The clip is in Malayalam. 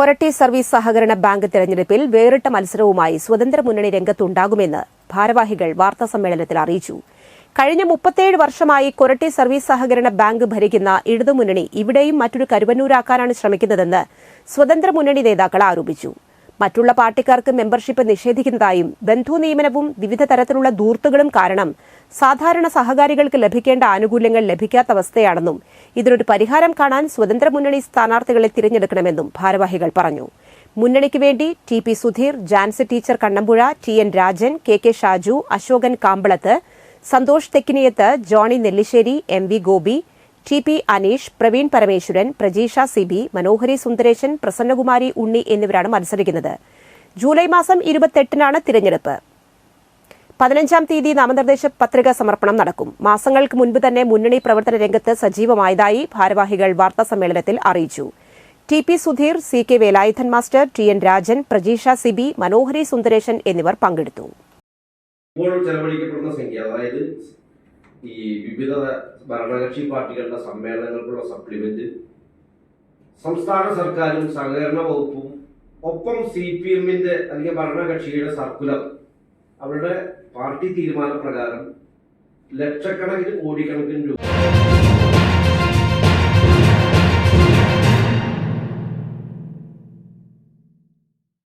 കൊരട്ടി സർവീസ് സഹകരണ ബാങ്ക് തെരഞ്ഞെടുപ്പിൽ വേറിട്ട മത്സരവുമായി സ്വതന്ത്ര മുന്നണി രംഗത്തുണ്ടാകുമെന്ന് ഭാരവാഹികൾ വാർത്താസമ്മേളനത്തിൽ അറിയിച്ചു. കഴിഞ്ഞ മുപ്പത്തേഴ് വർഷമായി കൊരട്ടി സർവീസ് സഹകരണ ബാങ്ക് ഭരിക്കുന്ന ഇടതുമുന്നണി ഇവിടെയും മറ്റൊരു കരുവന്നൂരാക്കാനാണ് ശ്രമിക്കുന്നതെന്ന് സ്വതന്ത്ര മുന്നണി നേതാക്കൾ ആരോപിച്ചു. മറ്റുള്ള പാർട്ടിക്കാർക്ക് മെമ്പർഷിപ്പ് നിഷേധിക്കുന്നതായും ബന്ധു നിയമനവും വിവിധ തരത്തിലുള്ള ദൂർത്തുകളും കാരണം സാധാരണ സഹകാരികൾക്ക് ലഭിക്കേണ്ട ആനുകൂല്യങ്ങൾ ലഭിക്കാത്ത അവസ്ഥയാണെന്നും ഇതിനൊരു പരിഹാരം കാണാൻ സ്വതന്ത്ര മുന്നണി സ്ഥാനാർത്ഥികളെ തിരഞ്ഞെടുക്കണമെന്നും ഭാരവാഹികൾ പറഞ്ഞു. മുന്നണിക്ക് വേണ്ടി T P Sudheer Jancy teacher Kannampuzha T N Rajan K K Shaju Ashokan Kampalath Santhosh Thekkiniyath Johny Nellissery M V Gopi T P Aneesh Praveen Parameswaran Prajeesha Sibi Manohari Sundaresan Prasannakumari Unni എന്നിവരാണ് മത്സരിക്കുന്നത്. ജൂലൈ മാസം ഇരുപത്തെട്ടിനാണ് തിരഞ്ഞെടുപ്പ്. പതിനഞ്ചാം തീയതി നാമനിർദ്ദേശ പത്രിക സമർപ്പണം നടക്കും. മാസങ്ങൾക്ക് മുൻപ് തന്നെ മുന്നണി പ്രവർത്തന രംഗത്ത് സജീവമായതായി ഭാരവാഹികൾ വാർത്താസമ്മേളനത്തിൽ അറിയിച്ചു. T P Sudheer C K Velayudhan master T N Rajan Prajeesha Sibi Manohari Sundaresan എന്നിവർ പങ്കെടുത്തു. ഇപ്പോൾ ചെലവഴിക്കപ്പെടുന്ന സംഖ്യ അതായത് ഈ വിവിധ ഭരണകക്ഷി പാർട്ടികളുടെ സമ്മേളനങ്ങൾക്കുള്ള സപ്ലിമെന്റ് സംസ്ഥാന സർക്കാരും സഹകരണ വകുപ്പും ഒപ്പം സി പി എമ്മിന്റെ അല്ലെങ്കിൽ ഭരണകക്ഷിയുടെ സർക്കുലർ അവരുടെ പാർട്ടി തീരുമാനപ്രകാരം ലക്ഷക്കണക്കിന് കോടിക്കണക്കിന് രൂപ.